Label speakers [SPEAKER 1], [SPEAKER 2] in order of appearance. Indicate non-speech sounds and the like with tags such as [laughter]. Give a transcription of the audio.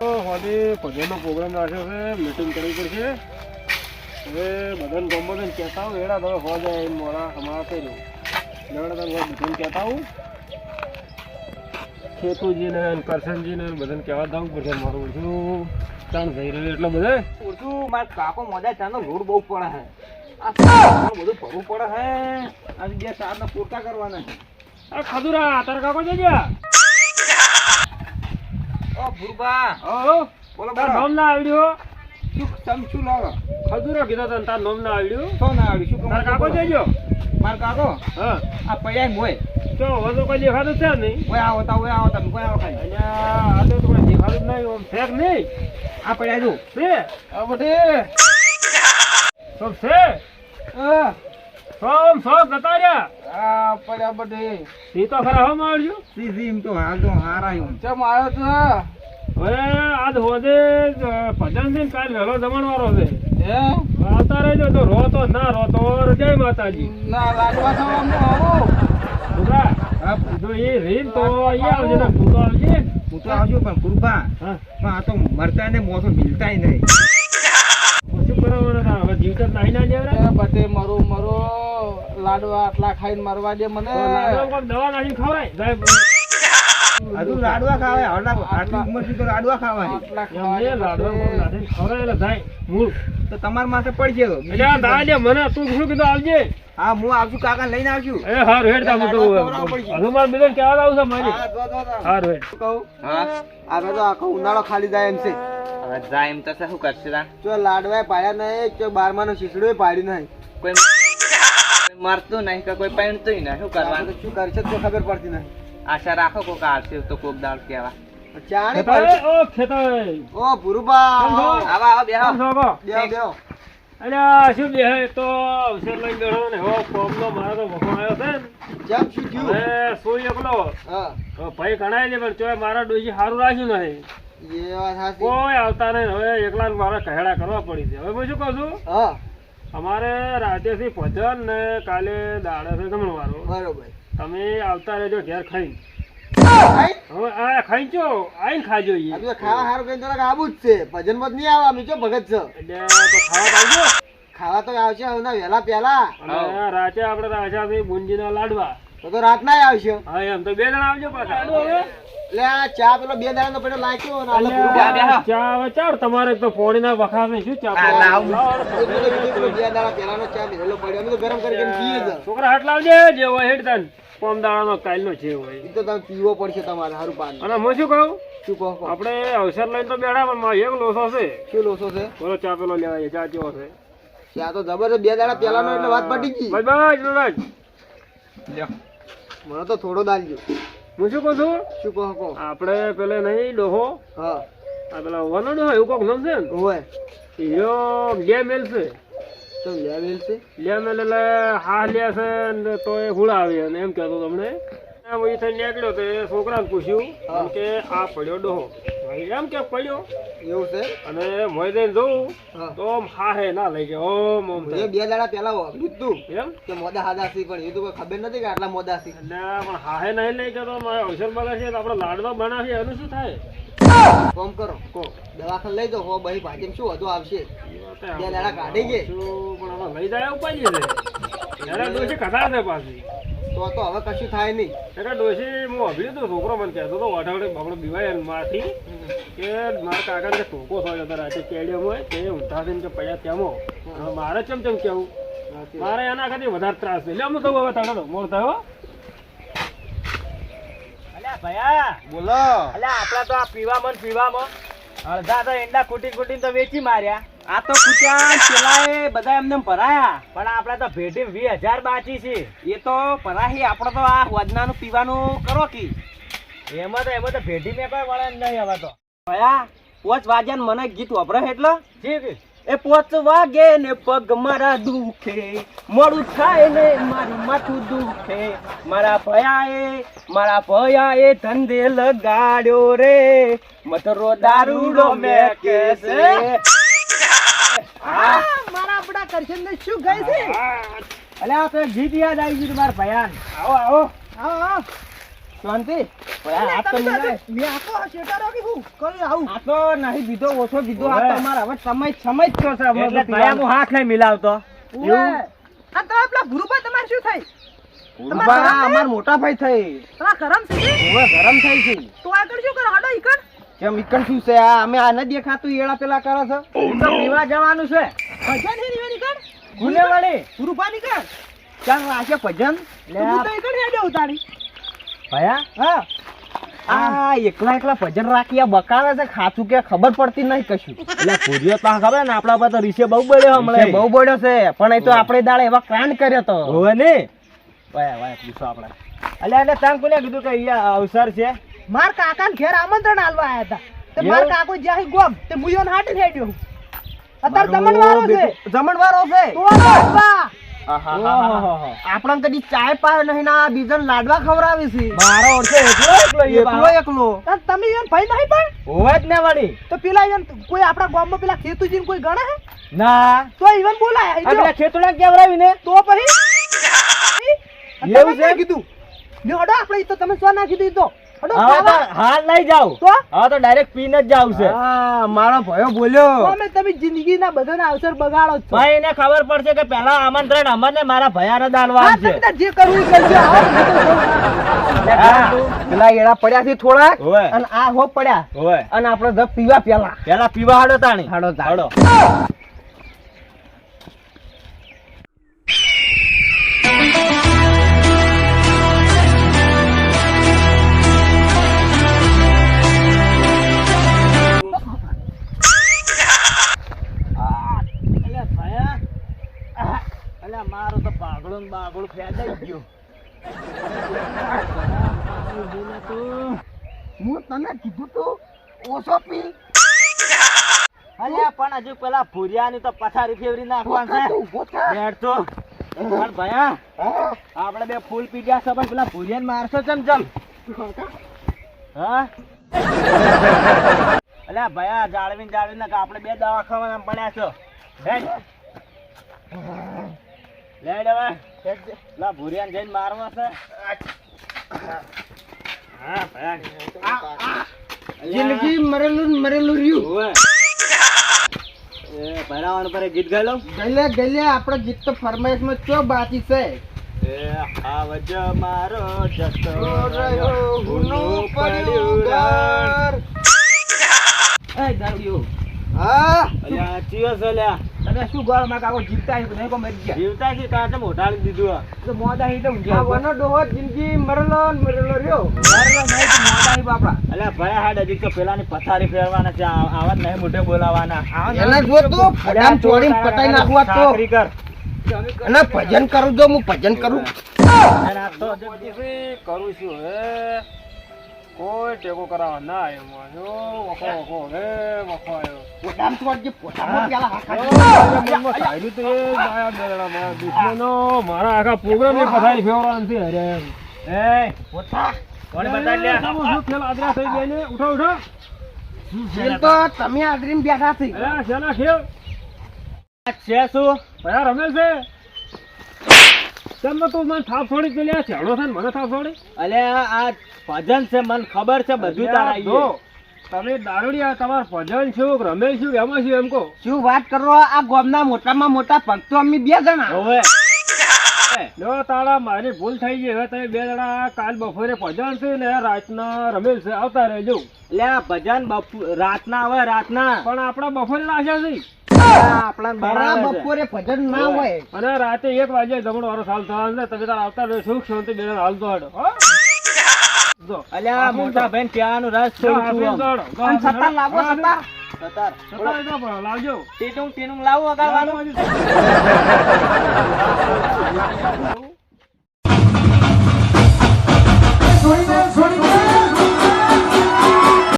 [SPEAKER 1] હોદે ભજનનો programme રાખ્યો છે meeting કરવી પડશે. હવે બધાને ગમો કહેતા હું એડા તમે હો જાય એમ મોડા અમારા થઈ રહ્યું તમે બધાને કહેતા હું ખેતુજીને કરશનજીને બધાને કહેવા દઉં પડશે મારું ઓછું ચાણ થઈ રહ્યું એટલે બધે.
[SPEAKER 2] ઓછું મારા કાકો મોજા ચાનો રોડ બહુ પડે હે. આ બધું ભરવું પડે હે આજે બે ચારના પૂરતા કરવાના છે.
[SPEAKER 1] આ ખદુરા તારા કાકો જઈ
[SPEAKER 2] ઓ ભુરબા
[SPEAKER 1] ઓ
[SPEAKER 2] બોલો
[SPEAKER 1] તાર નામ ના આવડ્યું?
[SPEAKER 2] શું તમ શું લાવો?
[SPEAKER 1] ખદુરો કીધો તને તાર નામ ના આવડ્યું?
[SPEAKER 2] તો ના આવડ્યું? શું
[SPEAKER 1] તાર કાકો જઈજો
[SPEAKER 2] માર કાકો?
[SPEAKER 1] હા.
[SPEAKER 2] આ પડ્યા મોય.
[SPEAKER 1] તો તો કોઈ દેખાતું છે નહીં.
[SPEAKER 2] ઓય આવો તા ઓય આવો તમે કોઈ આવો ખાલી
[SPEAKER 1] અને આ તો કોઈ દેખાતું નહીં આમ ફેક નહીં.
[SPEAKER 2] આ પડ્યા જો.
[SPEAKER 1] છે
[SPEAKER 2] આ બટે
[SPEAKER 1] સબ છે?
[SPEAKER 2] આ
[SPEAKER 1] સોમ સોમ જતા રહ્યા
[SPEAKER 2] આ પડ્યા બટે
[SPEAKER 1] એ તો ખરા હમ આવડ્યું?
[SPEAKER 2] સીધી એમ તો હાલ તો હારા ચમ આવ્યો તો
[SPEAKER 1] હવે આજ હોદે ભજન છે કાલ વહેલો જમણવારો છે. આવતા તો રો તો ના રો તો જય માતાજી.
[SPEAKER 2] ના લાડવા ખાવા આવો.
[SPEAKER 1] છોકરા જો એ રીત તો અહીંયા આવજે ને તું તો આવજે.
[SPEAKER 2] હું તો આવજો પણ કૃપા.
[SPEAKER 1] હા.
[SPEAKER 2] પણ આ તો મરતા ને મોસો મિલતાય નહીં.
[SPEAKER 1] શું કરવાનું? હવે જીવતા જ નાહી ના દેવરા
[SPEAKER 2] બટે મરો મરો. લાડવા આટલા ખાઈને મરવા દે મને.
[SPEAKER 1] દવા નાખી ખવડાય. જાય
[SPEAKER 2] હજુ લાડવા ખાવાય. આટલા આટલી ઉંમર સુધી લાડવા ખાવાય.
[SPEAKER 1] એમને લાડવા જાય મૂળ.
[SPEAKER 2] તો તમાર માથે પડશે ગયો
[SPEAKER 1] એટલે મને તું શું કીધું આવજે.
[SPEAKER 2] હા હું આવશું કાકા લઈને આવશું.
[SPEAKER 1] એ હાર હેડ તા હું તો હનુમાન બીજન કેવા આવું છે મારી. હાર હેડ.
[SPEAKER 2] આપણે તો આખો ઉનાળો ખાલી જાય એમ છે.
[SPEAKER 3] હવે જાય એમ તો શું કરશે તા?
[SPEAKER 2] જો લાડવા પાડ્યા નહીં જો બારમાનો નો શીશડો પાડ્યું નહીં.
[SPEAKER 3] કોઈ મારતું નહીં કે કોઈ પહેણતું નહીં શું કરવાનું?
[SPEAKER 2] શું કરશે તો ખબર પડતી નહીં.
[SPEAKER 3] આશા રાખો કોક આવશે તો કોક દાળ કેવા
[SPEAKER 1] ઓ ખેતાય.
[SPEAKER 2] ઓ ભુરુબા
[SPEAKER 1] કેમ છો?
[SPEAKER 3] આવો આવો બેહો.
[SPEAKER 1] કેમ છો ગો?
[SPEAKER 2] બેહો બેહો.
[SPEAKER 1] અલ્યા શું બે તો અવસર લઈને બેઠો ને હો કોમનો મારો તો વખો આવ્યો છે ને.
[SPEAKER 2] જેમ શું થયું?
[SPEAKER 1] શું એકલો.
[SPEAKER 2] હા.
[SPEAKER 1] ભાઈ ગણાય છે પણ મારા ડોશી સારું રાખ્યું નથી.
[SPEAKER 2] એ વાત સાચી.
[SPEAKER 1] કોઈ આવતા નહીં. હવે એકલા મારે કહેડા કરવા પડી છે. હવે હું શું કહું છું?
[SPEAKER 2] હા.
[SPEAKER 1] અમારે રાતેથી ભજન ને કાલે દાડે છે જમણવારો.
[SPEAKER 2] બરોબર.
[SPEAKER 1] તમે આવતા રહેજો ઘેર ખાઈ
[SPEAKER 2] ભાઈ
[SPEAKER 1] હવે આ ખાઈ છો આઈને ખાજો ઈ.
[SPEAKER 2] ખાવા સારું કઈ તો આવું જ છે. ભજન મત નહીં આવે અમે ચો ભગત છે.
[SPEAKER 1] એટલે તો ખાવા આવજો.
[SPEAKER 2] ખાવા તો આવશે હવે વહેલા પહેલા.
[SPEAKER 1] અને રાતે આપણે રાજાથી બુંજીના લાડવા.
[SPEAKER 2] તો તો રાત ના આવશે.
[SPEAKER 1] હા એમ તો બે જણા આવજો પાછા.
[SPEAKER 2] ચા પેલો બે દાડા નો પેલો લાગ્યો ને
[SPEAKER 1] ચા હવે ચાર તમારે તો પોણીના વખાણ નહીં શું ચા
[SPEAKER 2] પેલો બે દાડા પહેલાનો ચા મેલેલો પડ્યો અમે તો ગરમ કરીને પીએ જ
[SPEAKER 1] છોકરા હાટ લાવજે જે હોય હેડ તાન. કોમ દાડાનો કાલનો છે હોય.
[SPEAKER 2] તો તમે પીવો પડશે તમારે સારું પાન.
[SPEAKER 1] અને હું શું કહું?
[SPEAKER 2] શું કહો.
[SPEAKER 1] આપણે અવસર લઈને તો બેઠા પણ એક લોસો છે.
[SPEAKER 2] શું લોસો છે?
[SPEAKER 1] બોલો ચા પેલો લેવાય ચા કેવો છે?
[SPEAKER 2] ચા તો જબરદસ્ત બે દાડા પહેલાનો એટલે વાત પટી ગઈ.
[SPEAKER 1] બસ બસ.
[SPEAKER 2] મને તો થોડો દાલજો
[SPEAKER 1] હું શું કહું છું?
[SPEAKER 2] શું કહો કહો.
[SPEAKER 1] આપણે પેલે નહીં ડોહો?
[SPEAKER 2] હા.
[SPEAKER 1] આ પેલા ઓવાનો ડોહો એવું કોક છે ને?
[SPEAKER 2] ઓય
[SPEAKER 1] હીરો લે મેલ છે.
[SPEAKER 2] તો છે?
[SPEAKER 1] લે મેલ એટલે હા લે છે ને તો એ હુળા આવી અને એમ કહેતો તમને એમ થઈને નીકળ્યો તો એ છોકરાને પૂછ્યું
[SPEAKER 2] હા.
[SPEAKER 1] કે આ પડ્યો ડોહો. એમ કે પડ્યો?
[SPEAKER 2] એવું છે?
[SPEAKER 1] અને મોય જઈને જોઉં તો આમ હા હે ના લઈ ગયા ઓમ ઓમ
[SPEAKER 2] એ બે દાડા પેલા લીધું
[SPEAKER 1] એમ?
[SPEAKER 2] કે મોદા હાદાસી પણ એ તો કોઈ ખબર નથી કે આટલા મોદા સી
[SPEAKER 1] એટલે પણ હા હે નહીં લઈ ગયો તો મારે અવસર મળે તો આપણે લાડવા બનાવીએ એનું શું થાય?
[SPEAKER 2] કોમ કરો
[SPEAKER 1] કો.
[SPEAKER 2] દવાખાને લઈ જાઓ હો બહી ભાજી શું વધુ આવશે?
[SPEAKER 1] બે
[SPEAKER 2] દાડા કાઢી ગયે
[SPEAKER 1] પણ હવે લઈ જાય ઉપાડી છે. ત્યારે દોષી કથા છે પાછી.
[SPEAKER 2] તો તો હવે કશું થાય નહીં.
[SPEAKER 1] એટલે ડોશી હું અભી તો છોકરો મને કહેતો હતો વાઠાવડે બાપડો બીવાયમાંથી કે મારા કાકા ને ટોકો થયો હતો રાતે કેડિયમ હોય તે ઊંધા થઈને કે પડ્યા તેમાં મારે ચમ ચમ કેવું? મારે એના ખાતે વધારે ત્રાસ છે. એટલે તો હવે તાડો મોર થયો?
[SPEAKER 3] ભયા.
[SPEAKER 2] બોલો.
[SPEAKER 3] અલ્યા આપડા તો આ પીવામાં પીવામાં અડધા તો એંડા કુટી કુટીને તો વેચી માર્યા. આ તો કુટ્યા પેલા બધા એમને ભરાયા. પણ આપડે તો ભેટી વીસ હજાર બાકી છે. એ તો ભરાહી આપડે તો આ વધનાનું પીવાનું કરો કી? એમાં તો એમાં તો ભેટી મેં કોઈ વળે નહીં હવે તો. ભયા પોચ વાગ્યા મને ગીત વપરાય એટલે? એ પોચ વાગે ને પગ મારા દુખે મોડું થાય ને મારું માથું દુખે. મારા ભયા એ મારા ભયા એ ધંધે લગાડ્યો રે. મતરો દારૂડો મેં કે છે
[SPEAKER 2] મારા આપડા કરશન ને શું ગઈ છે?
[SPEAKER 3] અલ્યા આપણે ગીત યાદ આવી ગયું મારા ભયાન. આવો. આવો
[SPEAKER 2] આવો. શાંતિ?
[SPEAKER 4] શું થાય
[SPEAKER 2] ઊભા, આ અમાર મોટા ભાઈ થઈ.
[SPEAKER 4] છે
[SPEAKER 2] ગરમ થઈ છે.
[SPEAKER 4] તો આગળ શું કરો? હાડો ઈકણ.
[SPEAKER 2] કેમ ઈકણ શું છે? આ અમે આ ન દેખાતું એડા પેલા કરે છો?
[SPEAKER 3] ઈ તો પીવા જવાનું છે.
[SPEAKER 4] ભજન હે નીકળ
[SPEAKER 3] ગુને વાળી
[SPEAKER 4] ગુરુભાઈ નીકળ
[SPEAKER 2] ચાલ રાખે ભજન.
[SPEAKER 4] તો તો ઈકણ હેડે ઉતારી.
[SPEAKER 3] ભયા?
[SPEAKER 4] હા.
[SPEAKER 2] આ એકલા એકલા ભજન રાખી આ બકાવે છે ખાતું કે ખબર પડતી નહીં કશું.
[SPEAKER 3] એટલે પૂર્યો તો ખબર ને આપણા પર તો રીસે બહુ બળ્યો હમણાં.
[SPEAKER 2] બહુ બોડ્યો છે પણ એ તો આપણે દાડે એવા કાંડ કર્યો તો.
[SPEAKER 3] હોવે ને. વાય વાય પૂછો આપણે. અલ્યા એટલે તને કોને કીધું કે અહીંયા અવસર છે?
[SPEAKER 4] માર કાકાને ઘેર આમંત્રણ આલવા આયા હતા. તે માર? કાકો જ્યાં ગોમ તે મુયોન હાટી હેડ્યો અત્યારે જમણવારો છે.
[SPEAKER 2] જમણવારો છે?
[SPEAKER 4] તો.
[SPEAKER 2] આપણને કદી ચાય પાયો નહીં ના બીજાને લાડવા ખવડાવે છે.
[SPEAKER 3] મારો ઓળખે એકલો એકલો
[SPEAKER 2] એકલો એકલો.
[SPEAKER 4] તમે એમ ભાઈ નહીં પણ?
[SPEAKER 3] હોવે જ ને વળી
[SPEAKER 4] તો પેલા એમ કોઈ આપણા ગામમાં પેલા ખેતુજીને કોઈ ગણે હે?
[SPEAKER 3] ના.
[SPEAKER 4] તો ઈવન બોલાય
[SPEAKER 3] પેલા ખેતુડા કેવડાવી ને
[SPEAKER 4] તો પછી?
[SPEAKER 3] એવું છે?
[SPEAKER 4] કીધું. લ્યો આપણે તો તમે શું નાખી દીધું તો?
[SPEAKER 3] હવે હાલ નહીં જાવ
[SPEAKER 4] તો?
[SPEAKER 3] હવે તો ડાયરેક્ટ પીને જ જાવ છે.
[SPEAKER 2] હા મારો ભયો બોલ્યો.
[SPEAKER 4] અમે તમે જિંદગીના બધાના અવસર બગાડો છો.
[SPEAKER 3] ભાઈ એને ખબર પડશે કે પેલા આમંત્રણ અમને મારા ભયાને
[SPEAKER 4] હા,
[SPEAKER 3] દાલવાનું છે
[SPEAKER 4] જે કરવું કરજો.
[SPEAKER 2] પેલા એડા પડ્યા છે થોડાક
[SPEAKER 3] હોવે.
[SPEAKER 2] અને આ હો પડ્યા.
[SPEAKER 3] હોવે.
[SPEAKER 2] અને આપણે પીવા પેલા.
[SPEAKER 3] પેલા પીવા હાડો તાણી.
[SPEAKER 2] હાડો
[SPEAKER 3] હાડો. અલ્યા મારો તો પાગળો ને ફેદાઈ ગયો. [laughs]
[SPEAKER 2] હું તને કીધું તું ઓછો પી.
[SPEAKER 3] અલ્યા પણ હજુ પેલા ભૂરિયાની તો પથારી ફેવરી નાખવાનું છે. પણ ભયા
[SPEAKER 2] હા.
[SPEAKER 3] આપણે બે ફૂલ પી ગયા છે પણ પેલા ભૂરિયાને મારશો ચમ ચમ. હા? અલ્યા ભયા જાળવીને જાળવીને કે આપણે બે દવાખાના પડ્યા છો. હેડ લેડ હવે પેલા ભૂરિયાને જઈને મારવા છે હા ભયા
[SPEAKER 2] જિંદગી મરેલું મરેલું રહ્યું.
[SPEAKER 3] એ ભરાવાનું પર ગીત ગાઈ લઉં
[SPEAKER 2] ગલે આપણે ગીત તો ફરમાઈશમાં ચો બાકી છે
[SPEAKER 3] એ આવજ મારો જતો
[SPEAKER 2] રહ્યો, ભૂનું પડ્યું.
[SPEAKER 3] એ.
[SPEAKER 2] હા
[SPEAKER 3] અલ્યા, ચિયો છે લ્યા?
[SPEAKER 2] તને શું ગોળમાં કાકો જીવતા હશે નહીં કો મરી ગયા.
[SPEAKER 3] જીવતા છે તાર તો દીધું.
[SPEAKER 2] તો મોદા હી તો ઊંઘ્યા વનો ડોહો જિંદગી મરેલો મરલો મરેલો રહ્યો.
[SPEAKER 3] મરેલો નહીં મોઢા હી બાપડા. અલે ભયા હાડ હજી તો પેલાની પથારી ફેરવાના છે આવા નહીં મોઢે બોલાવાના.
[SPEAKER 2] એને જો તો ફડામ ચોરીને પટાઈ નાખવા તો.
[SPEAKER 3] કર.
[SPEAKER 2] અને ભજન કરું જો હું ભજન કરું.
[SPEAKER 3] અને આ તો
[SPEAKER 1] જગદીશભાઈ, કરું છું હવે. કોઈ ટેકો કરાવવા ના આવ્યો વખો વખો હે વખો આવ્યો.
[SPEAKER 2] પોતામ પેલા
[SPEAKER 1] તો એ માયા મારા દુશ્મનો. મારા આખા પ્રોગ્રામની પથારી ફેરવવાના નથી અરે.
[SPEAKER 3] એ, બતાડી લે?
[SPEAKER 1] શું શું ખેલ આદરા થઈ ગઈ ને? ઉઠો ઉઠો.
[SPEAKER 2] ખેલ તો? તમે આદરીને બેઠા છે.
[SPEAKER 1] અરે શેના ખેલ?
[SPEAKER 3] છે શું?
[SPEAKER 1] ભયા રમે છે. કેમ તું મને થાપ છોડી પેલી આ છેડો છે મને થાપ છોડી
[SPEAKER 3] અલે આ ભજન છે મને ખબર છે બધું તારા
[SPEAKER 1] જો. તમે દારૂડિયા તમાર ભજન શું રમે શું એમાં છું એમ કહો?
[SPEAKER 2] શું વાત કરો આ ગોમના મોટામાં મોટા ભક્તો અમે બે જણા.
[SPEAKER 3] હવે
[SPEAKER 1] લો તાળા મારી ભૂલ થઈ ગઈ હવે તમે બે જણા કાલ બપોરે ભજન છે ને રાતના રમેલ છે આવતા રહેજો.
[SPEAKER 3] અલ્યા ભજન બપ રાતના આવે રાતના.
[SPEAKER 1] પણ આપણા બપોરે રાખ્યા છે.
[SPEAKER 3] આપણા
[SPEAKER 2] બપોરે ભજન ના હોય.
[SPEAKER 1] અને રાતે એક વાગે જમણો વારો સાલ થવાનો ને તમે તાર આવતા રહ્યો સુખ શાંતિ બેન હાલતો હડો જો.
[SPEAKER 3] અલ્યા મોટા બેન ત્યાંનો રસ છે
[SPEAKER 2] અને સતાર લાવો
[SPEAKER 3] સતાર
[SPEAKER 1] સતાર સતાર તો પણ લાવજો.
[SPEAKER 3] ટીટું ટીનું લાવો અગાવાનું છોડી દે છોડી દે